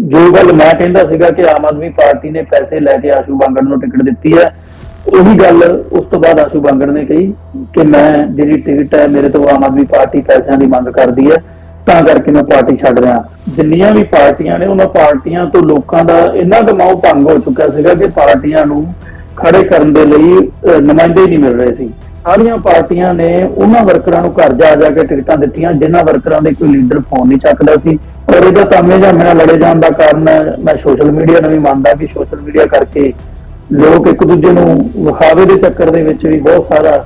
ਜੋ ਗੱਲ ਮੈਂ ਕਹਿੰਦਾ ਸੀਗਾ ਕਿ ਆਮ ਆਦਮੀ ਪਾਰਟੀ ਨੇ ਪੈਸੇ ਲੈ ਕੇ ਆਸ਼ੂ ਬਾਂਗੜ ਨੂੰ ਟਿਕਟ ਦਿੱਤੀ ਹੈ ਉਹੀ ਗੱਲ ਉਸ ਤੋਂ ਬਾਅਦ ਆਸ਼ੂ ਬਾਂਗੜ ਨੇ ਕਹੀ ਕਿ ਮੈਂ ਜਿਹੜੀ ਟਿਕਟ ਹੈ ਮੇਰੇ ਤੋਂ ਆਮ ਆਦਮੀ ਪਾਰਟੀ ਪੈਸਿਆਂ ਦੀ ਮੰਗ ਕਰਦੀ ਹੈ ਤਾਂ ਕਰਕੇ ਮੈਂ ਪਾਰਟੀ ਛੱਡ ਰਿਹਾ। ਜਿੰਨੀਆਂ ਵੀ ਪਾਰਟੀਆਂ ਨੇ ਉਹਨਾਂ ਪਾਰਟੀਆਂ ਤੋਂ ਲੋਕਾਂ ਦਾ ਇੰਨਾ ਕੁ ਭੰਗ ਹੋ ਚੁੱਕਿਆ ਸੀਗਾ ਕਿ ਪਾਰਟੀਆਂ ਨੂੰ ਖੜੇ ਕਰਨ ਦੇ ਲਈ ਅਹ, ਨੁਮਾਇੰਦੇ ਹੀ ਨਹੀਂ ਮਿਲ ਰਹੇ ਸੀ। ਸਾਰੀਆਂ ਪਾਰਟੀਆਂ ਨੇ ਉਹਨਾਂ ਵਰਕਰਾਂ ਨੂੰ ਘਰ ਜਾ ਜਾ ਕੇ ਟਿਕਟਾਂ ਦਿੱਤੀਆਂ ਜਿਨ੍ਹਾਂ ਵਰਕਰਾਂ ਦੇ ਕੋਈ ਲੀਡਰ ਫੋਨ ਨਹੀਂ ਚੱਕਦਾ ਸੀ। ਔਰ ਇਹਦਾ ਤਾਮੇ ਜਾਂ ਨਾਲ ਲੜੇ ਜਾਣ ਦਾ ਕਾਰਨ ਮੈਂ ਸੋਸ਼ਲ ਮੀਡੀਆ ਨੂੰ ਵੀ ਮੰਨਦਾ ਕਿ ਸੋਸ਼ਲ ਮੀਡੀਆ ਕਰਕੇ ਲੋਕ ਇੱਕ ਦੂਜੇ ਨੂੰ ਵਿਖਾਵੇ ਦੇ ਚੱਕਰ ਦੇ ਵਿੱਚ ਵੀ ਬਹੁਤ ਸਾਰਾ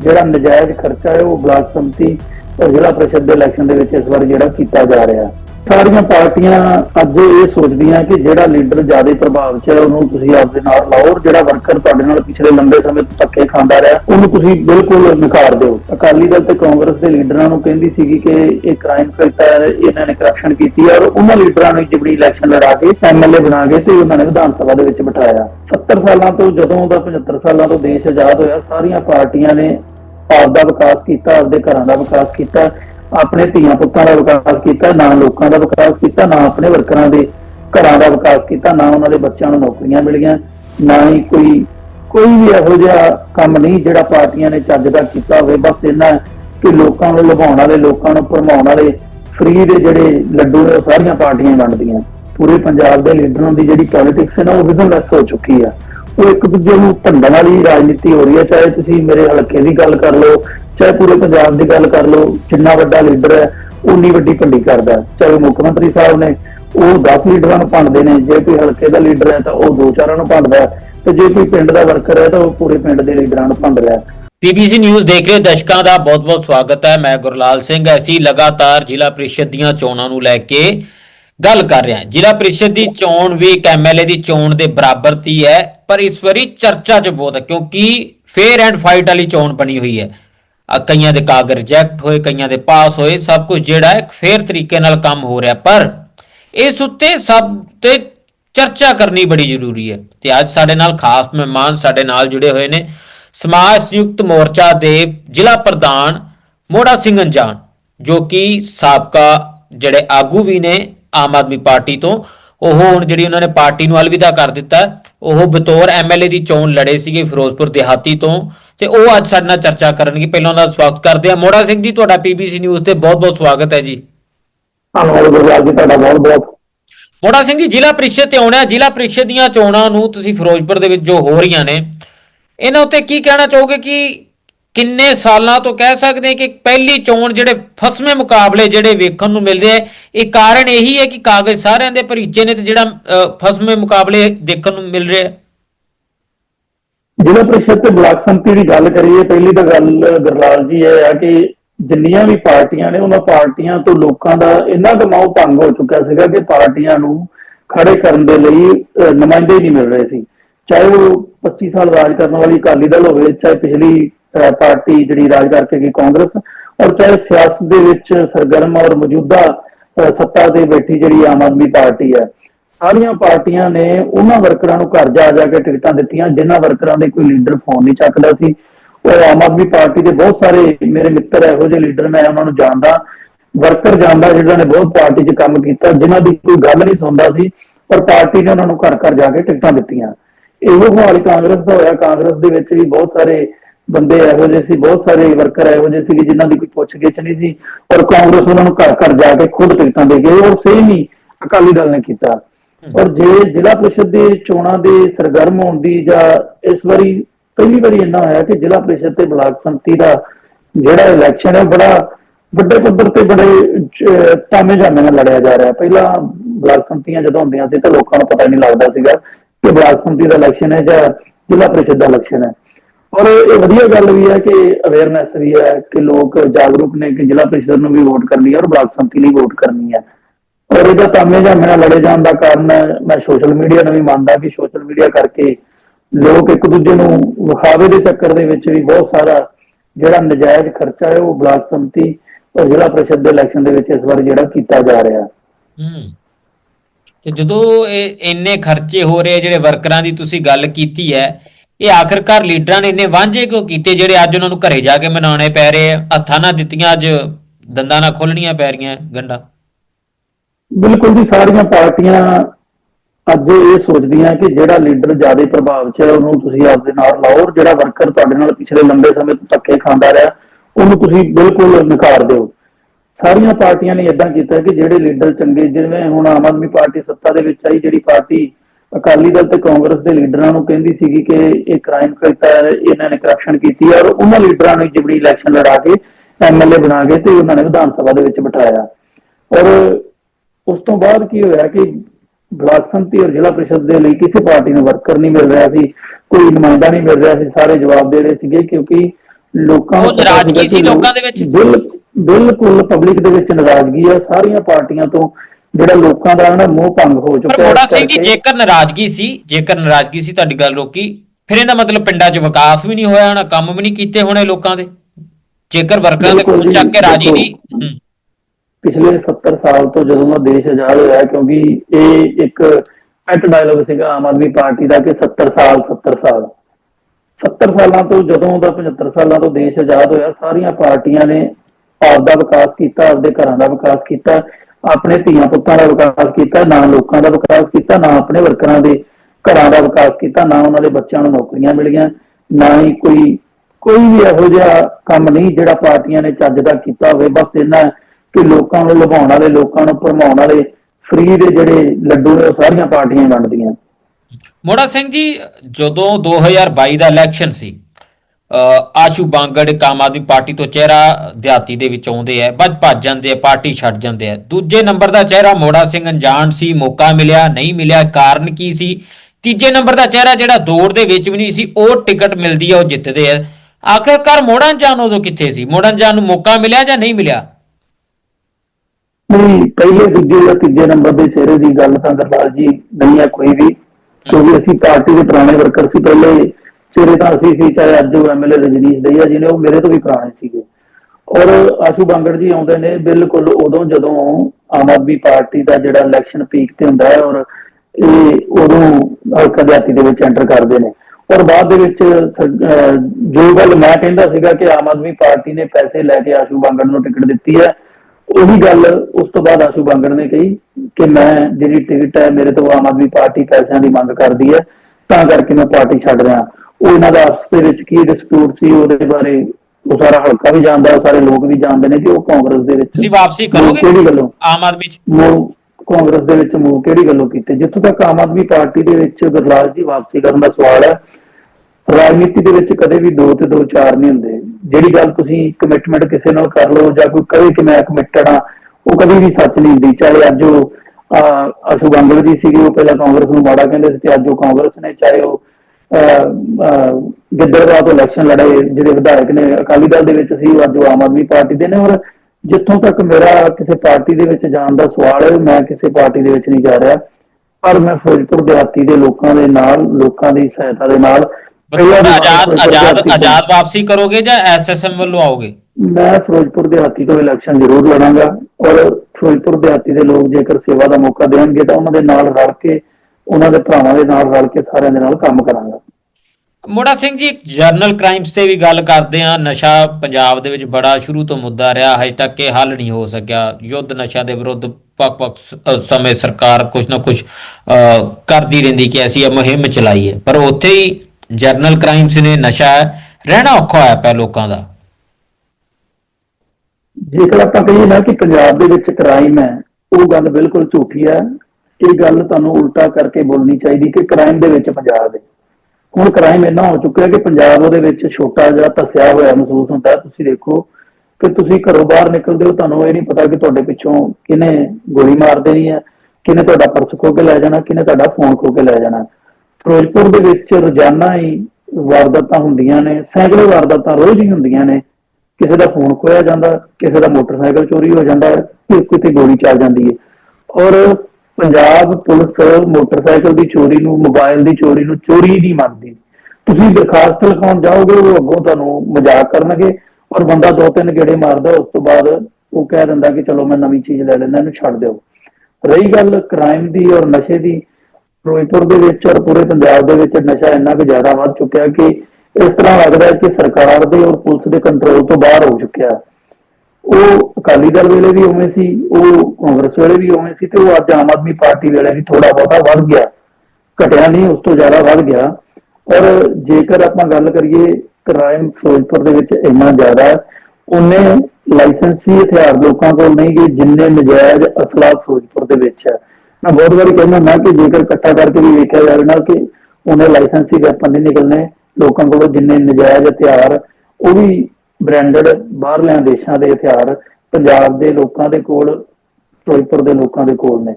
ਜਿਹੜਾ ਨਜਾਇਜ਼ ਖਰਚਾ ਹੈ ਉਹ ਬਲਾਕ ਸੰਮਤੀ ਔਰ ਜ਼ਿਲ੍ਹਾ ਪ੍ਰੀਸ਼ਦ ਦੇ ਇਲੈਕਸ਼ਨ ਦੇ ਵਿੱਚ ਇਸ ਵਾਰ ਜਿਹੜਾ ਕੀਤਾ ਜਾ ਰਿਹਾ। ਸਾਰੀਆਂ ਪਾਰਟੀਆਂ ਅੱਜ ਇਹ ਸੋਚਦੀਆਂ ਕਿ ਜਿਹੜਾ ਲੀਡਰ ਜ਼ਿਆਦਾ ਪ੍ਰਭਾਵ 'ਚ ਹੈ, ਉਹਨੂੰ ਤੁਸੀਂ ਆਪਦੇ ਨਾਲ ਲਾਓ ਔਰ ਜਿਹੜਾ ਵਰਕਰ ਤੁਹਾਡੇ ਨਾਲ ਪਿਛਲੇ ਲੰਬੇ ਸਮੇਂ ਤੋਂ ਧੱਕੇ ਖਾਂਦਾ ਰਿਹਾ, ਉਹਨੂੰ ਤੁਸੀਂ ਬਿਲਕੁਲ ਨਕਾਰ ਦਿਓ। ਅਕਾਲੀ ਦਲ ਤੇ ਕਾਂਗਰਸ ਦੇ ਲੀਡਰਾਂ ਨੂੰ ਕਹਿੰਦੀ ਸੀਗੀ ਕਿ ਇਹ ਕ੍ਰਾਈਮ ਕਰਤਾ ਇਹਨਾਂ ਨੇ ਕਰਪਸ਼ਨ ਕੀਤੀ ਔਰ ਉਹਨਾਂ ਲੀਡਰਾਂ ਨੂੰ ਜਿਹੜੀ ਇਲੈਕਸ਼ਨ ਲੜਾ ਕੇ ਐਮਐਲਏ ਬਣਾ ਕੇ ਤੇ ਉਹਨਾਂ ਨੇ ਵਿਧਾਨ ਸਭਾ ਦੇ ਵਿੱਚ ਬਿਠਾਇਆ। 70 ਸਾਲਾਂ ਤੋਂ ਜਦੋਂ ਦਾ 75 ਸਾਲਾਂ ਤੋਂ ਦੇਸ਼ ਆਜ਼ਾਦ ਹੋਇਆ, ਸਾਰੀਆਂ ਪਾਰਟੀਆਂ ਨੇ ਆਪ ਦਾ ਵਿਕਾਸ ਕੀਤਾ, ਆਪਦੇ ਘਰਾਂ ਦਾ ਵਿਕਾਸ ਕੀਤਾ। ਆਪਣੇ ਧੀਆਂ ਪੁੱਤਾਂ ਦਾ ਵਿਕਾਸ ਕੀਤਾ, ਨਾ ਲੋਕਾਂ ਦਾ ਵਿਕਾਸ ਕੀਤਾ, ਨਾ ਆਪਣੇ ਵਰਕਰਾਂ ਦੇ ਘਰਾਂ ਦਾ ਵਿਕਾਸ ਕੀਤਾ, ਨਾ ਉਹਨਾਂ ਦੇ ਬੱਚਿਆਂ ਨੂੰ ਨੌਕਰੀਆਂ ਮਿਲੀਆਂ, ਨਾ ਹੀ ਕੋਈ ਕੋਈ ਵੀ ਇਹੋ ਜਿਹਾ ਕੰਮ ਨਹੀਂ ਜਿਹੜਾ ਪਾਰਟੀਆਂ ਨੇ ਚੱਜ ਦਾ ਕੀਤਾ ਹੋਵੇ। ਬਸ ਇਹਨਾਂ ਕਿ ਲੋਕਾਂ ਨੂੰ ਲੁਭਾਉਣ ਵਾਲੇ, ਲੋਕਾਂ ਨੂੰ ਭਰਮਾਉਣ ਵਾਲੇ ਫ੍ਰੀ ਦੇ ਜਿਹੜੇ ਲੱਡੂ ਨੇ ਉਹ ਸਾਰੀਆਂ ਪਾਰਟੀਆਂ ਵੰਡਦੀਆਂ। ਪੂਰੇ ਪੰਜਾਬ ਦੇ ਲੀਡਰਾਂ ਦੀ ਜਿਹੜੀ ਪੋਲਿਟਿਕਸ ਹੈ ਨਾ, ਉਹ ਵਿਜ਼ਨਲੈਸ ਹੋ ਚੁੱਕੀ ਆ। ਉਹ ਇੱਕ ਦੂਜੇ ਨੂੰ ਭੰਡਣ ਵਾਲੀ ਰਾਜਨੀਤੀ ਹੋ ਰਹੀ ਹੈ। ਚਾਹੇ ਤੁਸੀਂ ਮੇਰੇ ਹਲਕੇ ਦੀ ਗੱਲ ਕਰ ਲਓ ਚਾਹੇ ਪੂਰੇ ਪੰਜਾਬ ਦੀ ਗੱਲ ਕਰ ਲਓ, ਜਿੰਨਾ ਵੱਡਾ ਲੀਡਰ ਹੈ ਉਨੀ ਵੱਡੀ ਭੰਡੀ ਕਰਦਾ ਚਾਹੇ ਮੁੱਖ ਮੰਤਰੀ ਸਾਹਿਬ ਨੇ ਉਹ 10 ਲੀਡਰਾਂ ਨੂੰ ਭੰਡਦੇ ਨੇ, ਜੇ ਕੋਈ ਹਲਕੇ ਦਾ ਲੀਡਰ ਹੈ ਤਾਂ ਉਹ ਦੋ ਚਾਰਾਂ ਨੂੰ ਭੰਡਦਾ ਤੇ ਜੇ ਕੋਈ ਪਿੰਡ ਦਾ ਵਰਕਰ ਹੈ ਤਾਂ ਉਹ ਪੂਰੇ ਪਿੰਡ ਦੇ ਲੀਡਰਾਂ ਨੂੰ ਭੰਡ ਰਿਹਾ ਪੀਬੀਸੀ ਨਿਊਜ਼ ਦੇਖ ਰਹੇ ਦਰਸ਼ਕਾਂ ਦਾ ਬਹੁਤ-ਬਹੁਤ ਸਵਾਗਤ ਹੈ। ਮੈਂ ਗੁਰਲਾਲ ਸਿੰਘ ਐਸੀ ਲਗਾਤਾਰ ਜ਼ਿਲ੍ਹਾ ਪ੍ਰੀਸ਼ਦ ਦੀਆਂ ਚੋਣਾਂ ਨੂੰ ਲੈ ਕੇ ਗੱਲ ਕਰ ਰਿਹਾ ਜ਼ਿਲ੍ਹਾ ਪ੍ਰੀਸ਼ਦ ਦੀ ਚੋਣ ਵੀ ਇੱਕ ਐਮਐਲਏ ਦੀ ਚੋਣ ਦੇ ਬਰਾਬਰ ਦੀ ਹੈ, ਪਰ ਇਸ ਵਾਰੀ ਚਰਚਾ 'ਚ ਬਹੁਤ ਹੈ, ਕਿਉਂਕਿ ਫੇਅਰ ਐਂਡ ਫਾਈਟ ਵਾਲੀ ਚੋਣ ਬਣੀ ਹੋਈ ਹੈ। ਕਈਆਂ ਦੇ ਕਾਗਜ਼ ਰਿਜੈਕਟ ਹੋਏ, ਕਈਆਂ ਦੇ ਪਾਸ ਹੋਏ, ਸਭ ਕੁਝ ਜਿਹੜਾ ਹੈ ਫੇਅਰ ਤਰੀਕੇ ਨਾਲ ਕੰਮ ਹੋ ਰਿਹਾ। ਪਰ ਇਸ ਉੱਤੇ ਸਭ ਤੇ ਚਰਚਾ ਕਰਨੀ ਬੜੀ ਜ਼ਰੂਰੀ ਹੈ ਤੇ ਅੱਜ ਸਾਡੇ ਨਾਲ ਖਾਸ ਮਹਿਮਾਨ ਸਾਡੇ ਨਾਲ ਜੁੜੇ ਹੋਏ ਨੇ। ਸਮਾਜ ਸੰਯੁਕਤ ਮੋਰਚਾ ਦੇ ਜ਼ਿਲ੍ਹਾ ਪ੍ਰਧਾਨ ਮੋੜਾ ਸਿੰਘ ਅੰਜਾਨ ਜੋ ਕਿ ਸਾਬਕਾ ਜਿਹੜੇ ਆਗੂ ਵੀ ਨੇ ਆਮ ਆਦਮੀ ਪਾਰਟੀ ਤੋਂ, ਉਹ ਹੁਣ ਜਿਹੜੀ ਉਹਨਾਂ ਨੇ ਪਾਰਟੀ ਨੂੰ ਅਲਵਿਦਾ ਕਰ ਦਿੱਤਾ, ਉਹ ਬਤੌਰ ਐਮਐਲਏ ਦੀ ਚੋਣ ਲੜੇ ਸੀਗੇ ਫਿਰੋਜ਼ਪੁਰ ਦਿਹਾਤੀ ਤੋਂ। ਤੇ ਉਹ ਅੱਜ ਸਾਡੇ ਨਾਲ ਚਰਚਾ ਕਰਨਗੇ। ਪਹਿਲਾਂ ਉਹਨਾਂ ਦਾ ਸਵਾਗਤ ਕਰਦੇ ਆ ਮੋੜਾ ਸਿੰਘ ਜੀ ਤੁਹਾਡਾ ਪੀਬੀਸੀ ਨਿਊਜ਼ ਤੇ ਬਹੁਤ-ਬਹੁਤ ਸਵਾਗਤ ਹੈ ਜੀ। ਧੰਨਵਾਦ ਤੁਹਾਡਾ ਮੋੜਾ ਸਿੰਘ ਜੀ ਜ਼ਿਲ੍ਹਾ ਪ੍ਰੀਸ਼ਦ ਤੇ ਆਉਣਾ। ਜ਼ਿਲ੍ਹਾ ਪ੍ਰੀਸ਼ਦ ਦੀਆਂ ਚੋਣਾਂ ਨੂੰ ਤੁਸੀਂ ਫਿਰੋਜ਼ਪੁਰ ਦੇ ਵਿੱਚ ਜੋ ਹੋ ਰਹੀਆਂ ਨੇ ਇਹਨਾਂ ਉੱਤੇ ਕੀ ਕਹਿਣਾ ਚਾਹੋਗੇ ਕਿ ਕਿੰਨੇ ਸਾਲਾਂ ਤੋਂ ਕਹਿ ਸਕਦੇ ਕਿ ਪਹਿਲੀ ਚੋਣ ਜਿਹੜੇ ਫਸਵੇਂ ਮੁਕਾਬਲੇ ਜਿਹੜੇ ਵੇਖਣ ਨੂੰ ਮਿਲਦੇ ਆ ਇਹ ਕਾਰਨ ਇਹੀ ਹੈ ਕਿ ਕਾਗਜ਼ ਸਾਰਿਆਂ ਦੇ ਭਰੀਚੇ ਨੇ ਤੇ ਜਿਹੜਾ ਫਸਵੇਂ ਮੁਕਾਬਲੇ ਦੇਖਣ ਨੂੰ ਮਿਲ ਰਿਹਾ ਹੈ। ਜ਼ਿਲ੍ਹਾ ਪ੍ਰੀਸ਼ਦ ਤੇ ਬਲਾਕ ਸੰਮਤੀ ਦੀ ਗੱਲ ਕਰੀਏ ਪਹਿਲੀ ਤਾਂ ਗੱਲ ਗੁਰਲਾਲ ਜੀ ਇਹ ਆ ਕਿ ਜਿੰਨੀਆਂ ਵੀ ਪਾਰਟੀਆਂ ਨੇ ਉਹਨਾਂ ਪਾਰਟੀਆਂ ਤੋਂ ਲੋਕਾਂ ਦਾ ਇੰਨਾ ਕੁ ਭੰਗ ਹੋ ਚੁੱਕਿਆ ਸੀਗਾ ਕਿ ਪਾਰਟੀਆਂ ਨੂੰ ਖੜੇ ਕਰਨ ਦੇ ਲਈ ਅਹ, ਨੁਮਾਇੰਦੇ ਹੀ ਨਹੀਂ ਮਿਲ ਰਹੇ ਸੀ। ਚਾਹੇ ਉਹ 25 ਸਾਲ ਰਾਜ ਕਰਨ ਵਾਲੀ ਅਕਾਲੀ ਦਲ ਹੋਵੇ ਚਾਹੇ ਪਿਛਲੀ ਅਹ, ਪਾਰਟੀ ਜਿਹੜੀ ਰਾਜ ਕਰਕੇ ਗਈ ਕਾਂਗਰਸ ਔਰ ਚਾਹੇ ਸਿਆਸਤ ਦੇ ਵਿੱਚ ਸਰਗਰਮ ਔਰ ਮੌਜੂਦਾ ਸੱਤਾ ਤੇ ਬੈਠੀ ਜਿਹੜੀ ਆਮ ਆਦਮੀ ਪਾਰਟੀ ਹੈ ਸਾਰੀਆਂ ਪਾਰਟੀਆਂ ਨੇ ਉਹਨਾਂ ਵਰਕਰਾਂ ਨੂੰ ਘਰ ਜਾ ਜਾ ਕੇ ਟਿਕਟਾਂ ਦਿੱਤੀਆਂ, ਜਿਨ੍ਹਾਂ ਵਰਕਰਾਂ ਦੇ ਕੋਈ ਲੀਡਰ ਫੋਨ ਨਹੀਂ ਚੱਕਦਾ ਸੀ। ਉਹ ਆਮ ਆਦਮੀ ਪਾਰਟੀ ਦੇ ਬਹੁਤ ਸਾਰੇ ਮੇਰੇ ਮਿੱਤਰ ਇਹੋ ਜਿਹੇ ਲੀਡਰ ਮੈਂ ਉਹਨਾਂ ਨੂੰ ਜਾਣਦਾ। ਵਰਕਰ ਜਾਣਦਾ ਜਿਹੜਾ ਨੇ ਬਹੁਤ ਪਾਰਟੀ 'ਚ ਕੰਮ ਕੀਤਾ, ਜਿਨ੍ਹਾਂ ਦੀ ਕੋਈ ਗੱਲ ਨਹੀਂ ਸੁਣਦਾ ਸੀ, ਪਰ ਪਾਰਟੀ ਨੇ ਉਹਨਾਂ ਨੂੰ ਘਰ ਘਰ ਜਾ ਕੇ ਟਿਕਟਾਂ ਦਿੱਤੀਆਂ। ਇਹੋ ਹਾਲ ਕਾਂਗਰਸ ਦਾ ਹੋਇਆ। ਕਾਂਗਰਸ ਦੇ ਵਿੱਚ ਵੀ ਬਹੁਤ ਸਾਰੇ ਬੰਦੇ ਇਹੋ ਜਿਹੇ ਸੀ, ਬਹੁਤ ਸਾਰੇ ਵਰਕਰ ਇਹੋ ਜਿਹੇ ਸੀ ਜਿਨ੍ਹਾਂ ਦੀ ਕੋਈ ਪੁੱਛਗਿੱਛ ਨਹੀਂ ਸੀ। ਔਰ ਕਾਂਗਰਸ ਉਹਨਾਂ ਨੂੰ ਘਰ ਘਰ ਜਾ ਕੇ ਖੁਦ ਟਿਕਟਾਂ ਦੇ ਗਏ ਉਹ ਸਹੀ ਨਹੀਂ ਅਕਾਲੀ ਦਲ ਨੇ ਕੀਤਾ। ਔਰ ਜੇ ਜ਼ਿਲ੍ਹਾ ਪ੍ਰੀਸ਼ਦ ਦੇ ਚੋਣਾਂ ਦੇ ਸਰਗਰਮ ਹੋਣ ਦੀ ਜਾਂ ਇਸ ਵਾਰੀ ਪਹਿਲੀ ਵਾਰੀ ਇੰਨਾ ਹੋਇਆ ਕਿ ਜ਼ਿਲ੍ਹਾ ਪ੍ਰੀਸ਼ਦ ਤੇ ਬਲਾਕ ਸੰਮਤੀ ਦਾ ਜਿਹੜਾ ਇਲੈਕਸ਼ਨ ਹੈ ਬੜਾ ਵੱਡੇ ਪੱਧਰ ਤੇ ਬੜੇ ਤਾਮੇ ਜਾਮੇ ਨਾਲ ਲੜਿਆ ਜਾ ਰਿਹਾ। ਪਹਿਲਾਂ ਬਲਾਕ ਸੰਮਤੀਆਂ ਜਦੋਂ ਹੁੰਦੀਆਂ ਸੀ ਤਾਂ ਲੋਕਾਂ ਨੂੰ ਪਤਾ ਹੀ ਨਹੀਂ ਲੱਗਦਾ ਸੀਗਾ ਕਿ ਬਲਾਕ ਸੰਮਤੀ ਦਾ ਇਲੈਕਸ਼ਨ ਹੈ ਜਾਂ ਜ਼ਿਲ੍ਹਾ ਪ੍ਰੀਸ਼ਦ ਦਾ ਇਲੈਕਸ਼ਨ ਹੈ। ਔਰ ਇਹ ਵਧੀਆ ਗੱਲ ਵੀ ਹੈ ਕਿ ਅਵੇਅਰਨੈਸ ਵੀ ਹੈ ਕਿ ਲੋਕ ਜਾਗਰੂਕ ਨੇ ਕਿ ਜ਼ਿਲ੍ਹਾ ਪ੍ਰੀਸ਼ਦ ਨੂੰ ਵੀ ਵੋਟ ਕਰਨੀ ਹੈ ਔਰ ਬਲਾਕ ਸੰਮਤੀ ਲਈ ਵੋਟ ਕਰਨੀ ਹੈ। ਔਰ ਇਹਦਾ ਤਾਮੇ ਜਾਮੇ ਨਾਲ ਲੜੇ ਜਾਣ ਦਾ ਕਾਰਨ ਮੈਂ ਸੋਸ਼ਲ ਮੀਡੀਆ ਨੂੰ ਵੀ ਮੰਨਦਾ ਕਿ ਸੋਸ਼ਲ ਮੀਡੀਆ ਕਰਕੇ ਲੋਕ ਇੱਕ ਦੂਜੇ ਨੂੰ ਵਿਖਾਵੇ ਦੇ ਚੱਕਰ ਦੇ ਵਿੱਚ ਵੀ ਬਹੁਤ ਸਾਰਾ ਜਿਹੜਾ ਨਜਾਇਜ਼ ਖਰਚਾ ਹੈ ਉਹ ਬਲਾਕ ਸੰਮਤੀ ਔਰ ਜ਼ਿਲ੍ਹਾ ਪ੍ਰੀਸ਼ਦ ਦੇ ਇਲੈਕਸ਼ਨ ਦੇ ਵਿੱਚ ਇਸ ਵਾਰ ਜਿਹੜਾ ਕੀਤਾ ਜਾ ਰਿਹਾ। ਹੂੰ। ਤੇ ਜਦੋਂ ਇਹ ਇੰਨੇ ਖਰਚੇ ਹੋ ਰਹੇ ਜਿਹੜੇ ਵਰਕਰਾਂ ਦੀ ਤੁਸੀਂ ਗੱਲ ਕੀਤੀ ਹੈ, ਇਹ ਆਖਰਕਾਰ ਲੀਡਰਾਂ ਨੇ ਇੰਨੇ ਵਾਂਝੇ ਕਿਉਂ ਕੀਤੇ ਜਿਹੜੇ ਅੱਜ ਉਹਨਾਂ ਨੂੰ ਘਰੇ ਜਾ ਕੇ ਮਨਾਉਣੇ ਪੈ ਰਹੇ ਆ? ਹੱਥਾਂ ਨਾਲ ਦਿੱਤੀਆਂ, ਅੱਜ ਦੰਦਾਂ ਨਾਲ ਖੋਲਣੀਆਂ ਪੈ ਰਹੀਆਂ ਗੰਡਾ। ਬਿਲਕੁਲ ਜੀ, ਸਾਰੀਆਂ ਪਾਰਟੀਆਂ ਅੱਜ ਇਹ ਸੋਚਦੀਆਂ ਕਿ ਜਿਹੜਾ ਲੀਡਰ ਜ਼ਿਆਦਾ ਪ੍ਰਭਾਵ 'ਚ ਹੈ, ਉਹਨੂੰ ਤੁਸੀਂ ਆਪਦੇ ਨਾਲ ਲਾਓ ਔਰ ਜਿਹੜਾ ਵਰਕਰ ਤੁਹਾਡੇ ਨਾਲ ਪਿਛਲੇ ਲੰਬੇ ਸਮੇਂ ਤੋਂ ਧੱਕੇ ਖਾਂਦਾ ਰਿਹਾ, ਉਹਨੂੰ ਤੁਸੀਂ ਬਿਲਕੁਲ ਨਕਾਰ ਦਿਓ। ਸਾਰੀਆਂ ਪਾਰਟੀਆਂ ਨੇ ਇਦਾਂ ਕੀਤਾ ਕਿ ਜਿਹੜੇ ਲੀਡਰ ਚੰਗੇ, ਜਿਵੇਂ ਹੁਣ ਆਮ ਆਦਮੀ ਪਾਰਟੀ ਸੱਤਾ ਦੇ ਵਿੱਚ ਆਈ, ਜਿਹੜੀ ਪਾਰਟੀ ਅਕਾਲੀ ਦਲ ਤੇ ਕਾਂਗਰਸ ਦੇ ਲੀਡਰਾਂ ਨੂੰ ਕਹਿੰਦੀ ਸੀਗੀ ਕਿ ਇਹ ਕ੍ਰਾਈਮ ਕਰਤਾ ਹੈ, ਇਹਨਾਂ ਨੇ ਕਰਪਸ਼ਨ ਕੀਤੀ ਔਰ ਉਹਨਾਂ ਲੀਡਰਾਂ ਨੂੰ ਜਿਬੜੀ ਇਲੈਕਸ਼ਨ ਲੜਾ ਕੇ ਐਮਐਲਏ ਬਣਾ ਕੇ ਤੇ ਉਹਨਾਂ ਨੇ ਵਿਧਾਨ ਸਭਾ ਦੇ ਵਿੱਚ ਬਿਠਾਇਆ। ਔਰ ਉਸ ਤੋਂ ਬਾਅਦ ਕੀ ਹੋਇਆ ਕਿ ਬਲਾਕ ਸੰਮਤੀ ਔਰ ਜ਼ਿਲ੍ਹਾ ਪ੍ਰੀਸ਼ਦ ਦੇ ਲਈ ਕਿਸੇ ਪਾਰਟੀ ਨੂੰ ਵਰਕਰ ਨਹੀਂ ਮਿਲ ਰਿਹਾ ਸੀ ਕੋਈ ਨੁਮਾਇੰਦਾ ਨਹੀਂ ਮਿਲ ਰਿਹਾ ਸੀ ਸਾਰੇ ਜਵਾਬ ਦੇ ਰਹੇ ਸੀਗੇ ਕਿਉਂਕਿ ਲੋਕਾਂ ਉਹ ਨਾਰਾਜ਼ਗੀ ਸੀ ਲੋਕ- ਦੇ ਵਿੱਚ? ਬਿਲ- ਬਿਲਕੁਲ ਪਬਲਿਕ ਦੇ ਵਿੱਚ ਨਾਰਾਜ਼ਗੀ ਹੈ ਸਾਰੀਆਂ ਪਾਰਟੀਆਂ ਤੋਂ ਜਿਹੜਾ ਲੋਕਾਂ ਦਾ ਨਾ ਮੋਹ ਭੰਗ ਹੋ ਚੁੱਕਾ ਹੈ ਮੋੜਾ ਸਿੰਘ ਜੀ ਜੇਕਰ ਨਾਰਾਜ਼ਗੀ ਸੀ ਜੇਕਰ ਨਾਰਾਜ਼ਗੀ ਸੀ ਤੁਹਾਡੀ ਗੱਲ ਰੋਕੀ ਫਿਰ ਇਹਦਾ ਮਤਲਬ ਪਿੰਡਾਂ 'ਚ ਵਿਕਾਸ ਵੀ ਨਹੀਂ ਹੋਇਆ ਹੋਣਾ ਕੰਮ ਵੀ ਨਹੀਂ ਕੀਤੇ ਹੋਣੇ ਲੋਕਾਂ ਦੇ ਜੇਕਰ ਵਰਕਰਾਂ ਦੇ ਜੀ, ਚੱਕ ਕੇ ਰਾਜੀ। ਨਹੀਂ। ਪਿਛਲੇ 70 ਸਾਲ ਤੋਂ ਜਦੋਂ ਦਾ ਦੇਸ਼ ਆਜ਼ਾਦ ਹੋਇਆ, ਕਿਉਂਕਿ ਇਹ ਇੱਕ ਪੈਟ ਡਾਇਲੋਗ ਸੀਗਾ ਆਮ ਆਦਮੀ ਪਾਰਟੀ ਦਾ ਕਿ 70 ਸਾਲ 70 ਸਾਲ। 70 ਸਾਲਾਂ ਤੋਂ ਜਦੋਂ ਦਾ 75 ਸਾਲਾਂ ਤੋਂ ਦੇਸ਼ ਆਜ਼ਾਦ ਹੋਇਆ, ਸਾਰੀਆਂ ਪਾਰਟੀਆਂ ਨੇ ਆਪ ਦਾ ਵਿਕਾਸ ਕੀਤਾ, ਆਪਦੇ ਘਰਾਂ ਦਾ ਵਿਕਾਸ ਕੀਤਾ, ਆਪਣੇ ਧੀਆਂ ਪੁੱਤਾਂ ਦਾ ਵਿਕਾਸ ਕੀਤਾ, ਨਾ ਲੋਕਾਂ ਦਾ ਵਿਕਾਸ ਕੀਤਾ, ਨਾ ਆਪਣੇ ਵਰਕਰਾਂ ਦੇ ਘਰਾਂ ਦਾ ਵਿਕਾਸ ਕੀਤਾ, ਨਾ ਉਹਨਾਂ ਦੇ ਬੱਚਿਆਂ ਨੂੰ ਨੌਕਰੀਆਂ ਮਿਲੀਆਂ, ਨਾ ਹੀ ਕੋਈ ਕੋਈ ਵੀ ਇਹੋ ਜਿਹਾ ਕੰਮ ਨਹੀਂ ਜਿਹੜਾ ਪਾਰਟੀਆਂ ਨੇ ਚੱਜ ਦਾ ਕੀਤਾ ਹੋਵੇ। ਬਸ ਇਹਨਾਂ ਕਿ ਲੋਕਾਂ ਨੂੰ ਲੁਭਾਉਣ ਵਾਲੇ, ਲੋਕਾਂ ਨੂੰ ਭਰਮਾਉਣ ਵਾਲੇ ਫ੍ਰੀ ਦੇ ਜਿਹੜੇ ਲੱਡੂ ਨੇ, ਉਹ ਸਾਰੀਆਂ ਪਾਰਟੀਆਂ ਵੰਡਦੀਆਂ। ਮੋੜਾ ਸਿੰਘ ਜੀ, ਜਦੋਂ 2022 ਦਾ ਇਲੈਕਸ਼ਨ ਸੀ ਆਸ਼ੂ ਬਾਂਗੜ ਇੱਕ ਆਦਮੀ ਪਾਰਟੀ ਤੋਂ ਚਿਹਰਾ ਦਿਹਾਤੀ ਦੇ ਵਿੱਚ ਆਉਂਦੇ ਆ ਭੱਜ ਭੱਜ ਜਾਂਦੇ ਆ, ਪਾਰਟੀ ਛੱਡ ਜਾਂਦੇ ਆ। ਦੂਜੇ ਨੰਬਰ ਦਾ ਚਿਹਰਾ ਮੋੜਾ ਸਿੰਘ ਅਣਜਾਣ ਸੀ, ਮੌਕਾ ਮਿਲਿਆ, ਨਹੀਂ ਮਿਲਿਆ, ਕਾਰਨ ਕੀ ਸੀ? ਤੀਜੇ ਨੰਬਰ ਦਾ ਚਿਹਰਾ ਜਿਹੜਾ ਦੌੜ ਦੇ ਵਿੱਚ ਵੀ ਨਹੀਂ ਸੀ, ਉਹ ਟਿਕਟ ਮਿਲਦੀ ਆ, ਉਹ ਜਿੱਤਦੇ ਆ। ਆਖਿਰਕਾਰ ਮੋੜਾ ਅਣਜਾਣ ਉਦੋਂ ਕਿੱਥੇ ਸੀ? ਮੋੜਾ ਅਣਜਾਣ ਨੂੰ ਮੌਕਾ ਮਿਲਿਆ ਜਾਂ ਨਹੀਂ ਮਿਲਿਆ? ਨਹੀਂ, ਪਹਿਲੇ, ਦੂਜੇ ਜਾਂ ਤੀਜੇ ਨੰਬਰ ਦੇ ਚਿਹਰੇ ਦੀ ਗੱਲ ਤਾਂ ਗਰਲਾਲ ਜੀ ਨਹੀਂ ਹੈ ਕੋਈ ਵੀ। ਕਿਉਂਕਿ ਅਸੀਂ ਪਾਰਟੀ ਦੇ ਪੁਰਾਣੇ ਵਰਕਰ ਸੀ, ਪਹਿਲੇ ਚਿਹਰੇ ਤਾਂ ਅਸੀਂ ਸੀ, ਚਾਹੇ ਅੱਜ ਉਹ ਐਮਐਲਏ ਰਜਨੀਸ਼ ਦਈਆ ਜੀ ਨੇ, ਉਹ ਮੇਰੇ ਤੋਂ ਵੀ ਪੁਰਾਣੇ ਸੀਗੇ। ਔਰ ਆਸ਼ੂ ਬਾਂਗੜ ਜੀ ਆਉਂਦੇ ਨੇ, ਬਿਲਕੁਲ ਉਦੋਂ ਜਦੋਂ ਆਮ ਆਦਮੀ ਪਾਰਟੀ ਦਾ ਜਿਹੜਾ ਇਲੈਕਸ਼ਨ ਪੀਕ ਤੇ ਹੁੰਦਾ ਹੈ, ਔਰ ਇਹ ਉਦੋਂ ਹਲਕਾ ਦਿਹਾਤੀ ਦੇ ਵਿੱਚ ਐਂਟਰ ਕਰਦੇ ਨੇ। ਔਰ ਬਾਅਦ ਦੇ ਵਿੱਚ ਜੋ ਗੱਲ ਮੈਂ ਕਹਿੰਦਾ ਸੀਗਾ ਕਿ ਆਮ ਆਦਮੀ ਪਾਰਟੀ ਨੇ ਪੈਸੇ ਲੈ ਕੇ ਆਸ਼ੂ ਬਾਂਗੜ ਨੂੰ ਟਿਕਟ ਦਿੱਤੀ ਹੈ ਉਹੀ ਗੱਲ ਉਸ ਤੋਂ ਬਾਅਦ ਆਸ਼ੂ ਬਾਂਗੜ ਨੇ ਕਹੀ ਕਿ ਮੈਂ ਜਿਹੜੀ ਟਿਕਟ ਹੈ ਮੇਰੇ ਤੋਂ ਆਮ ਆਦਮੀ ਪਾਰਟੀ ਪੈਸਿਆਂ ਦੀ ਮੰਗ ਕਰਦੀ ਹੈ ਤਾਂ ਕਰਕੇ ਮੈਂ ਪਾਰਟੀ ਛੱਡ ਰਿਹਾ। ਉਹ ਇਹਨਾਂ ਦਾ ਆਪਸ ਦੇ ਵਿੱਚ ਕੀ ਡਿਸਪਿਊਟ ਸੀ ਉਹਦੇ ਬਾਰੇ ਉਹ ਸਾਰਾ ਹਲਕਾ ਵੀ ਜਾਣਦਾ ਸਾਰੇ ਲੋਕ ਵੀ ਜਾਣਦੇ ਨੇ ਕਿ ਉਹ ਕਾਂਗਰਸ ਦੇ ਵਿੱਚ ਤੁਸੀਂ ਵਾਪਸੀ ਕਰੋਗੇ ਕਿਹੜੀ ਗੱਲੋਂ? ਆਮ ਆਦਮੀ 'ਚ? ਕਾਂਗਰਸ ਦੇ ਵਿੱਚ ਮੂੰਹ ਕਿਹੜੀ ਗੱਲੋਂ ਕੀਤੇ? ਜਿੱਥੋਂ ਤੱਕ ਆਮ ਆਦਮੀ ਪਾਰਟੀ ਦੇ ਵਿੱਚ ਗੁਰਲਾਲ ਜੀ ਵਾਪਸੀ ਕਰਨ ਦਾ ਸਵਾਲ ਹੈ ਰਾਜਨੀਤੀ ਦੇ ਵਿੱਚ ਕਦੇ ਵੀ ਦੋ ਤੇ ਦੋ ਚਾਰ ਨਹੀਂ ਹੁੰਦੇ। ਜਿਹੜੀ ਗੱਲ ਤੁਸੀਂ ਕਮਿਟਮੈਂਟ ਕਿਸੇ ਨਾਲ ਕਰ ਲਓ ਜਾਂ ਕੋਈ ਕਹੇ ਕਿ ਮੈਂ ਕਮਿਟਡ ਆ ਉਹ ਕਦੀ ਵੀ ਸੱਚ ਨਹੀਂ ਹੁੰਦੀ। ਚਾਹੇ ਅੱਜ ਉਹ ਅਸ਼ੂ ਬਾਂਗਲ ਜੀ ਸੀਗੇ ਉਹ ਪਹਿਲਾਂ ਕਾਂਗਰਸ ਨੂੰ ਮਾੜਾ ਕਹਿੰਦੇ ਸੀ ਤੇ ਅੱਜ ਉਹ ਕਾਂਗਰਸ ਨੇ ਚਾਹੇ ਉਹ ਅਹ, ਤੋਂ ਇਲੈਕਸ਼ਨ ਲੜੇ ਜਿਹੜੇ ਵਿਧਾਇਕ ਨੇ ਅਕਾਲੀ ਦਲ ਦੇ ਵਿੱਚ ਸੀ ਉਹ ਅੱਜ ਉਹ ਆਮ ਆਦਮੀ ਪਾਰਟੀ ਦੇ ਨੇ। ਔਰ ਜਿੱਥੋਂ ਤੱਕ ਮੇਰਾ ਕਿਸੇ ਪਾਰਟੀ ਦੇ ਵਿੱਚ ਜਾਣ ਦਾ ਸਵਾਲ ਹੈ ਮੈਂ ਕਿਸੇ ਪਾਰਟੀ ਦੇ ਵਿੱਚ ਨਹੀਂ ਜਾ ਰਿਹਾ। ਪਰ ਮੈਂ ਫਿਰੋਜ਼ਪੁਰ ਦਿਹਾਤੀ ਦੇ ਲੋਕਾਂ ਦੇ ਨਾਲ ਲੋਕਾਂ ਦੀ ਸਹਾਇਤਾ ਦੇ ਨਾਲ ਵੀ ਆਜ਼ਾਦ ਫਿਰੋਜ਼ਪੁਰ ਆਜ਼ਾਦ ਦਿਹਾਤੀ ਤੋਂ- ਆਜ਼ਾਦ ਵਾਪਸੀ ਕਰੋਗੇ ਜਾਂ ਐਸਐਸਐਮ ਵੱਲੋਂ ਆਓਗੇ? ਮੈਂ ਫਿਰੋਜ਼ਪੁਰ ਦਿਹਾਤੀ ਤੋਂ ਇਲੈਕਸ਼ਨ ਜ਼ਰੂਰ ਲੜਾਂਗਾ ਔਰ ਫਿਰੋਜ਼ਪੁਰ ਦਿਹਾਤੀ ਦੇ ਲੋਕ ਜੇਕਰ ਸੇਵਾ ਦਾ ਮੌਕਾ ਦੇਣਗੇ ਤਾਂ ਉਹਨਾਂ ਦੇ ਨਾਲ ਰਲ ਕੇ ਉਹਨਾਂ ਦੇ ਭਰਾਵਾਂ ਦੇ ਨਾਲ ਰਲ ਕੇ ਸਾਰਿਆਂ ਦੇ ਨਾਲ ਕੰਮ ਕਰਾਂਗਾ। ਮੋੜਾ ਸਿੰਘ ਜੀ ਜਰਨਲ ਕ੍ਰਾਈਮਸ ਤੇ ਵੀ ਗੱਲ ਕਰਦੇ ਆ ਨਸ਼ਾ ਪੰਜਾਬ ਦੇ ਵਿੱਚ ਬੜਾ ਸ਼ੁਰੂ ਤੋਂ ਮੁੱਦਾ ਰਿਹਾ। ਹਜੇ ਤੱਕ ਇਹ ਹੱਲ ਨਹੀਂ ਹੋ ਸਕਿਆ। ਯੁੱਧ ਨਸ਼ਾ ਦੇ ਵਿਰੁੱਧ ਪੱਕ-ਪੱਕ ਸਮੇਂ ਸਰਕਾਰ ਕੁਝ ਨਾ ਕੁਝ ਕਰਦੀ ਰਹਿੰਦੀ ਕਿ ਅਸੀਂ ਇਹ ਮੁਹਿੰਮ ਚਲਾਈ ਹੈ ਪਰ ਉੱਥੇ ਹੀ ਜਰਨਲ ਕ੍ਰਾਈਮਸ ਨੇ ਨਸ਼ਾ ਰਹਿਣਾ ਔਖਾ ਹੋਇਆ ਪਿਆ ਲੋਕਾਂ ਦਾ। ਜੇਕਰ ਆਪਾਂ ਕਹੀਏ ਨਾ ਕਿ ਪੰਜਾਬ ਦੇ ਵਿੱਚ ਕ੍ਰਾਈਮ ਹੈ, ਉਹ ਗੱਲ ਬਿਲਕੁਲ ਝੂਠੀ ਹੈ। ਇਹ ਗੱਲ ਤੁਹਾਨੂੰ ਉਲਟਾ ਕਰਕੇ ਬੋਲਣੀ ਚਾਹੀਦੀ ਕਿ ਕ੍ਰਾਈਮ ਦੇ ਵਿੱਚ ਪੰਜਾਬ ਦੇ ਹੁਣ ਕ੍ਰਾਈਮ ਇੰਨਾ ਹੋ ਚੁੱਕਿਆ ਕਿ ਪੰਜਾਬ ਉਹਦੇ ਵਿੱਚ ਛੋਟਾ ਜਿਹਾ ਤਸਿਆ ਹੋਇਆ ਮਹਿਸੂਸ ਹੁੰਦਾ। ਤੁਸੀਂ ਦੇਖੋ ਕਿ ਤੁਸੀਂ ਘਰੋਂ ਬਾਹਰ ਨਿਕਲਦੇ ਹੋ, ਤੁਹਾਨੂੰ ਇਹ ਨਹੀਂ ਪਤਾ ਕਿ ਤੁਹਾਡੇ ਪਿੱਛੋਂ ਕਿਹਨੇ ਗੋਲੀ ਮਾਰ ਦੇਣੀ ਹੈ, ਕਿਹਨੇ ਤੁਹਾਡਾ ਪਰਸ ਖੋ ਕੇ ਲੈ ਜਾਣਾ, ਕਿਹਨੇ ਤੁਹਾਡਾ ਫੋਨ ਖੋ ਕੇ ਲੈ ਜਾਣਾ। ਫਿਰੋਜ਼ਪੁਰ ਦੇ ਵਿੱਚ ਰੋਜ਼ਾਨਾ ਹੀ ਵਾਰਦਾਤਾਂ ਹੁੰਦੀਆਂ ਨੇ, ਸੈਂਕੜੇ ਵਾਰਦਾਤਾਂ ਰੋਜ਼ ਹੀ ਹੁੰਦੀਆਂ ਨੇ। ਕਿਸੇ ਦਾ ਫੋਨ ਖੋਇਆ ਜਾਂਦਾ, ਕਿਸੇ ਦਾ ਮੋਟਰਸਾਈਕਲ ਚੋਰੀ ਹੋ ਜਾਂਦਾ ਕਿ ਕਿਤੇ ਗੋਲੀ ਚੱਲ ਜਾਂਦੀ ਹੈ ਔਰ ਪੰਜਾਬ ਪੁਲਿਸ ਮੋਟਰਸਾਈਕਲ ਦੀ ਚੋਰੀ ਨੂੰ, ਮੋਬਾਈਲ ਦੀ ਚੋਰੀ ਨੂੰ ਚੋਰੀ ਨਹੀਂ ਮੰਨਦੀ। ਤੁਸੀਂ ਦਰਖਾਸਤ ਲਿਖਾਉਣ ਜਾਓਗੇ, ਉਹ ਅੱਗੋਂ ਤੁਹਾਨੂੰ ਮਜ਼ਾਕ ਕਰਨਗੇ ਔਰ ਬੰਦਾ ਦੋ ਤਿੰਨ ਗੇੜੇ ਮਾਰਦਾ, ਉਸ ਤੋਂ ਬਾਅਦ ਉਹ ਕਹਿ ਦਿੰਦਾ ਕਿ ਚਲੋ ਮੈਂ ਨਵੀਂ ਚੀਜ਼ ਲੈ ਲੈਂਦਾ, ਇਹਨੂੰ ਛੱਡ ਦਿਓ। ਰਹੀ ਗੱਲ ਕ੍ਰਾਈਮ ਦੀ ਔਰ ਨਸ਼ੇ ਦੀ ਫਿਰੋਜ਼ਪੁਰ ਦੇ ਵਿੱਚ ਔਰ ਪੂਰੇ ਪੰਜਾਬ ਦੇ ਵਿੱਚ ਨਸ਼ਾ ਇੰਨਾ ਕੁ ਜ਼ਿਆਦਾ ਵੱਧ ਚੁੱਕਿਆ ਕਿ ਇਸ ਤਰ੍ਹਾਂ ਲੱਗਦਾ ਹੈ ਕਿ ਸਰਕਾਰ ਦੇ ਔਰ ਪੁਲਿਸ ਦੇ ਕੰਟਰੋਲ ਤੋਂ ਬਾਹਰ ਹੋ ਚੁੱਕਿਆ। ਉਹ ਅਕਾਲੀ ਦਲ ਵੇਲੇ ਵੀ ਉਵੇਂ ਸੀ ਉਹ ਕਾਂਗਰਸ ਵੇਲੇ ਵੀ ਉਵੇਂ ਸੀ ਤੇ ਉਹ ਅੱਜ ਆਮ ਆਦਮੀ ਪਾਰਟੀ ਵੇਲੇ ਵੀ ਥੋੜਾ ਬਹੁਤਾ ਵੱਧ ਗਿਆ। ਘਟਿਆ ਨਹੀਂ ਉਸ ਤੋਂ ਜ਼ਿਆਦਾ ਵੱਧ ਗਿਆ। ਔਰ ਜੇਕਰ ਆਪਾਂ ਗੱਲ ਕਰੀਏ ਕ੍ਰਾਈਮ ਫਿਰੋਜ਼ਪੁਰ ਦੇ ਵਿੱਚ ਇੰਨਾ ਜ਼ਿਆਦਾ ਹੈ, ਉਹਨੇ ਲਾਇਸੈਂਸੀ ਹਥਿਆਰ ਲੋਕਾਂ ਕੋਲ ਨਹੀਂ ਗਏ ਜਿੰਨੇ ਨਜਾਇਜ਼ ਅਸਲਾ ਫਿਰੋਜ਼ਪੁਰ ਦੇ ਵਿੱਚ ਹੈ। ਮੈਂ ਬਹੁਤ ਵਾਰੀ ਕਹਿੰਦਾ ਮੈਂ ਕਿ ਜੇਕਰ ਇਕੱਠਾ ਕਰਕੇ ਵੀ ਵੇਖਿਆ ਜਾਵੇ ਨਾ ਕਿ ਉਹਨੇ ਲਾਇਸੈਂਸੀ ਵੈਪਨ ਨਹੀਂ ਨਿਕਲਨੇ ਲੋਕਾਂ ਕੋਲੋਂ ਜਿੰਨੇ ਨਜਾਇਜ਼ ਹਥਿਆਰ ਉਹ ਵੀ ਬ੍ਰਾਂਡਡ ਬਾਹਰਲਿਆਂ ਦੇਸ਼ਾਂ ਦੇ ਹਥਿਆਰ ਪੰਜਾਬ ਦੇ ਲੋਕਾਂ ਦੇ ਕੋਲ ਫਿਰੋਜ਼ਪੁਰ ਦੇ ਲੋਕਾਂ ਦੇ ਕੋਲ ਨੇ।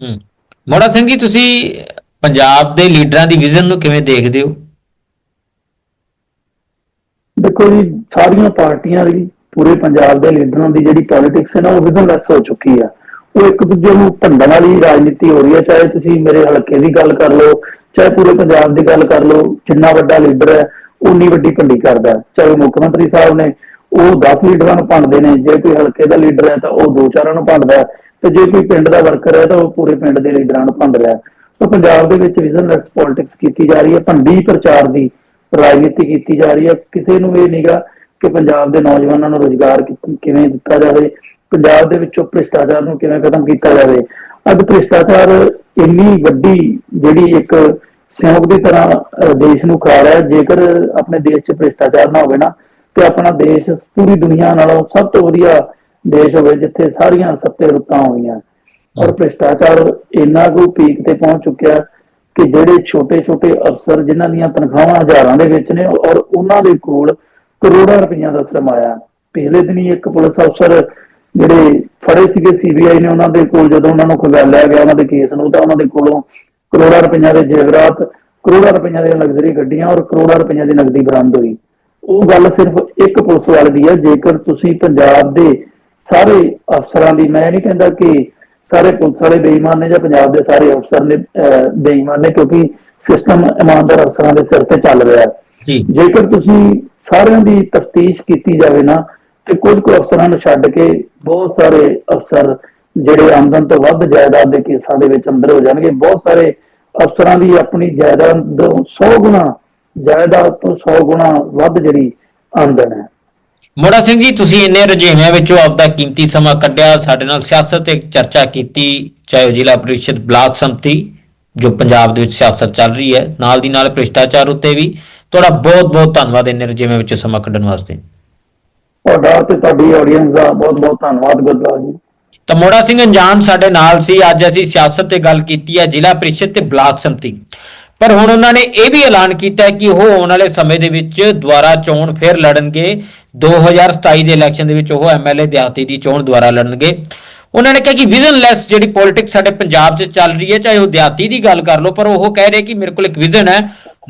ਹੂੰ। ਮੋੜਾ ਸਿੰਘ ਜੀ ਤੁਸੀਂ ਪੰਜਾਬ ਦੇ ਲੀਡਰਾਂ ਦੀ ਵਿਜ਼ਨ ਨੂੰ ਕਿਵੇਂ ਦੇਖਦੇ ਹੋ? ਦੇਖੋ ਜੀ ਸਾਰੀਆਂ ਪਾਰਟੀਆਂ ਦੀ ਪੂਰੇ ਪੰਜਾਬ ਦੇ ਲੀਡਰਾਂ ਦੀ ਜਿਹੜੀ ਪੋਲਿਟਿਕਸ ਹੈ ਨਾ ਉਹ ਵਿਜ਼ਨਲੈਸ ਹੋ ਚੁੱਕੀ ਆ। ਉਹ ਇੱਕ ਦੂਜੇ ਨੂੰ ਭੰਡਣ ਵਾਲੀ ਰਾਜਨੀਤੀ ਹੋ ਰਹੀ ਹੈ, ਚਾਹੇ ਤੁਸੀਂ ਮੇਰੇ ਹਲਕੇ ਦੀ ਗੱਲ ਕਰ ਲਓ, ਚਾਹੇ ਪੂਰੇ ਪੰਜਾਬ ਦੀ ਗੱਲ ਕਰ ਲਓ, ਜਿੰਨਾ ਵੱਡਾ ਲੀਡਰ ਹੈ ਉਨੀ ਵੱਡੀ ਭੰਡੀ ਕਰਦਾ ਚਾਹੇ ਮੁੱਖ ਮੰਤਰੀ ਸਾਹਿਬ ਨੇ, ਉਹ 10 ਲੀਡਰਾਂ ਨੂੰ ਭੰਡਦੇ ਨੇ, ਜੇ ਕੋਈ ਹਲਕੇ ਦਾ ਲੀਡਰ ਹੈ ਤਾਂ ਉਹ ਦੋ ਚਾਰਾਂ ਨੂੰ ਭੰਡਦਾ ਤੇ ਜੇ ਕੋਈ ਪਿੰਡ ਦਾ ਵਰਕਰ ਹੈ ਤਾਂ ਉਹ ਪੂਰੇ ਪਿੰਡ ਦੇ ਲੀਡਰਾਂ ਨੂੰ ਭੰਡ ਰਿਹਾ ਹੈ। ਪੰਜਾਬ ਦੇ ਵਿੱਚ ਵਿਜ਼ਨਲੈਸ ਪੋਲਿਟਿਕਸ ਕੀਤੀ ਜਾ ਰਹੀ ਹੈ, ਭੰਡੀ ਪ੍ਰਚਾਰ ਦੀ ਰਾਜਨੀਤੀ ਕੀਤੀ ਜਾ ਰਹੀ ਹੈ। ਕਿਸੇ ਨੂੰ ਇਹ ਨਹੀਂਗਾ ਕਿ ਪੰਜਾਬ ਦੇ ਨੌਜਵਾਨਾਂ ਨੂੰ ਰੋਜ਼ਗਾਰ ਕਿਵੇਂ ਦਿੱਤਾ ਜਾਵੇ ਪੰਜਾਬ ਦੇ ਵਿੱਚੋਂ ਭ੍ਰਿਸ਼ਟਾਚਾਰ ਨੂੰ ਕਿਵੇਂ ਖਤਮ ਕੀਤਾ ਜਾਵੇ? ਅੱਜ ਭ੍ਰਿਸ਼ਟਾਚਾਰ ਇੰਨੀ ਵੱਡੀ ਜਿਹੜੀ ਇੱਕ ਸਿਉਂਕ ਦੀ ਤਰ੍ਹਾਂ ਦੇਸ਼ ਨੂੰ ਖਾ ਰਿਹਾ ਜੇਕਰ ਆਪਣੇ ਦੇਸ਼ 'ਚ ਭ੍ਰਿਸ਼ਟਾਚਾਰ ਨਾ ਹੋਵੇ ਨਾ, ਤੇ ਆਪਣਾ ਦੇਸ਼, ਪੂਰੀ ਦੁਨੀਆ ਨਾਲੋਂ ਸਭ ਤੋਂ ਵਧੀਆ ਦੇਸ਼ ਹੋਵੇ, ਜਿੱਥੇ ਸਾਰੀਆਂ ਸੱਤੇ ਰੁੱਤਾਂ ਹੋਈਆਂ। ਔਰ ਭ੍ਰਿਸ਼ਟਾਚਾਰ ਇੰਨਾ ਕੁ ਪੀਕ ਤੇ ਪਹੁੰਚ ਚੁੱਕਿਆ ਕਿ ਜਿਹੜੇ ਛੋਟੇ-ਛੋਟੇ ਅਫਸਰ ਜਿਨ੍ਹਾਂ ਦੀਆਂ ਤਨਖਾਹਾਂ ਹਜ਼ਾਰਾਂ ਦੇ ਵਿੱਚ ਨੇ, ਔਰ ਉਹਨਾਂ ਦੇ ਕੋਲ ਕਰੋੜਾਂ ਰੁਪਈਆ ਦਾ ਸਰਮਾਇਆ ਪਿਛਲੇ ਦਿਨੀ ਇੱਕ ਪੁਲਿਸ ਅਫਸਰ ਜਿਹੜੇ ਫੜੇ ਸੀਗੇ ਸੀਬੀਆਈ ਨੇ ਉਹਨਾਂ ਦੇ ਕੋਲ ਜਦੋਂ ਉਹਨਾਂ ਨੂੰ ਖਗਾਲਿਆ ਗਿਆ ਉਹਨਾਂ ਦੇ ਕੇਸ ਨੂੰ ਤਾਂ ਉਹਨਾਂ ਦੇ ਕੋਲੋਂ ਕਰੋੜਾਂ ਰੁਪਈਆ ਦੇ ਜੇਵਰਾਤ ਕਰੋੜਾਂ ਰੁਪਈਆ ਦੀਆਂ ਲਗਜ਼ਰੀ ਗੱਡੀਆਂ ਔਰ ਕਰੋੜਾਂ ਰੁਪਈਆ ਦੀ ਨਕਦੀ ਬਰਾਮਦ ਹੋਈ। ਉਹ ਗੱਲ ਸਿਰਫ ਇੱਕ ਪੁਲਿਸ ਵਾਲੇ ਦੀ ਹੈ ਜੇਕਰ ਤੁਸੀਂ ਪੰਜਾਬ ਦੇ ਸਾਰੇ ਅਫਸਰਾਂ ਦੀ ਮੈਂ ਨਹੀਂ ਕਹਿੰਦਾ ਕਿ ਸਾਰੇ ਪੁਲਿਸ ਵਾਲੇ ਬੇਈਮਾਨ ਨੇ ਜਾਂ ਪੰਜਾਬ ਦੇ ਸਾਰੇ ਅਫਸਰ ਨੇ ਬੇਈਮਾਨ ਨੇ ਕਿਉਂਕਿ ਸਿਸਟਮ ਇਮਾਨਦਾਰ ਅਫਸਰਾਂ ਦੇ ਸਿਰ ਤੇ ਚੱਲ ਰਿਹਾ ਹੈ। ਜੇਕਰ ਤੁਸੀਂ ਸਾਰਿਆਂ ਦੀ ਤਫਤੀਸ਼ ਕੀਤੀ ਜਾਵੇ ਨਾ ਤੇ ਕੁਝ ਕੁ ਅਫਸਰਾਂ ਨੂੰ ਛੱਡ ਕੇ ਬਹੁਤ ਸਾਰੇ ਅਫਸਰ ਜਿਹੜੇ ਆਮਦਨ ਤੋਂ ਵੱਧ ਜਾਇਦਾਦ ਦੇ ਕੇਸਾਂ ਦੇ ਵਿੱਚ ਅੰਦਰ ਹੋ ਜਾਣਗੇ। ਬਹੁਤ ਸਾਰੇ ਅਫਸਰਾਂ ਦੀ ਆਪਣੀ ਜਾਇਦਾਦ ਤੋਂ 100 ਗੁਣਾ, ਜਾਇਦਾਦ ਤੋਂ 100 ਗੁਣਾ ਵੱਧ ਜਿਹੜੀ ਆਮਦਨ ਹੈ। ਮੋੜਾ ਸਿੰਘ ਜੀ, ਤੁਸੀਂ ਇੰਨੇ ਰੁਝੇਵਿਆਂ ਵਿੱਚੋਂ ਆਪਦਾ ਕੀਮਤੀ ਸਮਾਂ ਕੱਢਿਆ, ਸਾਡੇ ਨਾਲ ਸਿਆਸਤ ਤੇ ਚਰਚਾ ਕੀਤੀ, ਚਾਹੇ ਉਹ ਜ਼ਿਲ੍ਹਾ ਪ੍ਰੀਸ਼ਦ ਬਲਾਕ ਸੰਮਤੀ, ਜੋ ਪੰਜਾਬ ਦੇ ਵਿੱਚ ਸਿਆਸਤ ਚੱਲ ਰਹੀ ਹੈ, ਨਾਲ ਦੀ ਨਾਲ ਭ੍ਰਿਸ਼ਟਾਚਾਰ ਉੱਤੇ ਵੀ। ਤੁਹਾਡਾ ਬਹੁਤ ਬਹੁਤ ਧੰਨਵਾਦ ਇੰਨੇ ਰੁਝੇਵਿਆਂ ਵਿੱਚੋਂ ਸਮਾਂ ਕੱਢਣ ਵਾਸਤੇ। ਤੁਹਾਡਾ ਤੇ ਤੁਹਾਡੀ ਆਡੀਅנס ਦਾ ਬਹੁਤ ਬਹੁਤ ਧੰਨਵਾਦ ਗੁਰਦਾਸ ਜੀ। ਤਾਂ ਮੋੜਾ ਸਿੰਘ ਅਣਜਾਣ ਸਾਡੇ ਨਾਲ ਸੀ, ਅੱਜ ਅਸੀਂ ਸਿਆਸਤ ਤੇ ਗੱਲ ਕੀਤੀ ਹੈ, ਜ਼ਿਲ੍ਹਾ ਪ੍ਰੀਸ਼ਦ ਤੇ ਬਲਾਕ ਸੰਮਤੀ। ਪਰ ਹੁਣ ਉਹਨਾਂ ਨੇ ਇਹ ਵੀ ਐਲਾਨ ਕੀਤਾ ਹੈ ਕਿ ਉਹ ਆਉਣ ਵਾਲੇ ਸਮੇਂ ਦੇ ਵਿੱਚ ਦੁਬਾਰਾ ਚੋਣ ਫਿਰ ਲੜਨਗੇ। 2027 ਦੇ ਇਲੈਕਸ਼ਨ ਦੇ ਵਿੱਚ ਉਹ ਐਮਐਲਏ ਦਿਹਾਤੀ ਦੀ ਚੋਣ ਦੁਬਾਰਾ ਲੜਨਗੇ। ਉਹਨਾਂ ਨੇ ਕਿਹਾ ਕਿ ਵਿਜ਼ਨਲੈਸ ਜਿਹੜੀ ਪੋਲਿਟਿਕਸ ਸਾਡੇ ਪੰਜਾਬ 'ਚ ਚੱਲ ਰਹੀ ਹੈ, ਚਾਹੇ ਉਹ ਦਿਹਾਤੀ ਦੀ ਗੱਲ ਕਰ ਲਓ, ਪਰ ਉਹ ਕਹਿ ਰਹੇ ਕਿ ਮੇਰੇ ਕੋਲ ਇੱਕ ਵਿਜ਼ਨ ਹੈ,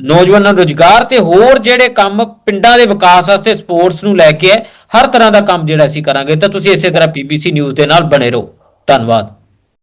ਨੌਜਵਾਨਾਂ ਨੂੰ ਰੁਜ਼ਗਾਰ ਤੇ ਹੋਰ ਜਿਹੜੇ ਕੰਮ ਪਿੰਡਾਂ ਦੇ ਵਿਕਾਸ ਵਾਸਤੇ ਸਪੋਰਟਸ ਨੂੰ ਲੈ ਕੇ ਹੈ ਹਰ ਤਰ੍ਹਾਂ ਦਾ ਕੰਮ ਜਿਹੜਾ ਅਸੀਂ ਕਰਾਂਗੇ, ਤਾਂ ਤੁਸੀਂ ਇਸੇ ਤਰ੍ਹਾਂ ਪੀਬੀਸੀ ਨਿਊਜ਼ ਦੇ ਨਾਲ ਬਣੇ ਰਹੋ। ਧੰਨਵਾਦ।